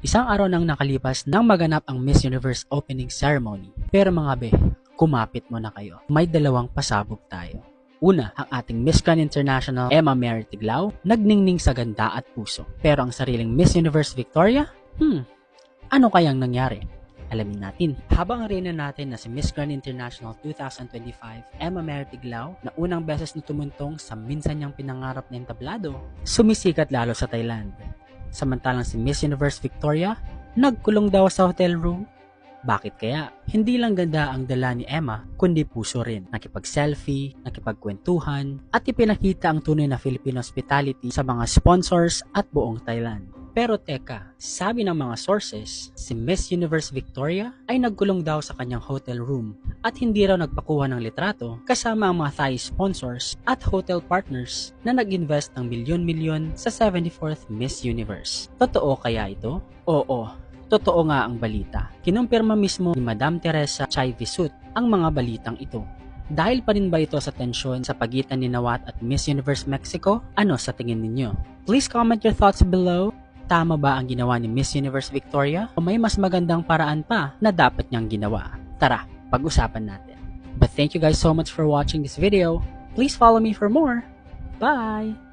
Isang araw nang nakalipas nang maganap ang Miss Universe opening ceremony. Pero mga be, kumapit mo na kayo. May dalawang pasabog tayo. Una, ang ating Miss Grand International Emma Mary Tiglao, nagningning sa ganda at puso. Pero ang sariling Miss Universe Victoria, hmm, ano kayang nangyari? Alamin natin. Habang ang reyna natin na si Miss Grand International 2025, Emma Mary Tiglao, na unang beses na tumuntong sa minsan niyang pinangarap na entablado, sumisikat lalo sa Thailand. Samantalang si Miss Universe Victoria, nagkulong daw sa hotel room. Bakit kaya? Hindi lang ganda ang dala ni Emma, kundi puso rin. Nakipag-selfie, nakipagkwentuhan, at ipinakita ang tunay na Filipino hospitality sa mga sponsors at buong Thailand. Pero teka, sabi ng mga sources, si Miss Universe Victoria ay nagkulong daw sa kanyang hotel room at hindi raw nagpakuha ng litrato kasama ang mga Thai sponsors at hotel partners na nag-invest ng milyon-milyon sa 74th Miss Universe. Totoo kaya ito? Oo, totoo nga ang balita. Kinumpirma mismo ni Madam Teresa Chai Visut ang mga balitang ito. Dahil pa rin ba ito sa tensyon sa pagitan ni Nawat at Miss Universe Mexico? Ano sa tingin ninyo? Please comment your thoughts below. Tama ba ang ginawa ni Miss Universe Victoria o may mas magandang paraan pa na dapat niyang ginawa? Tara, pag-usapan natin. But thank you guys so much for watching this video. Please follow me for more. Bye!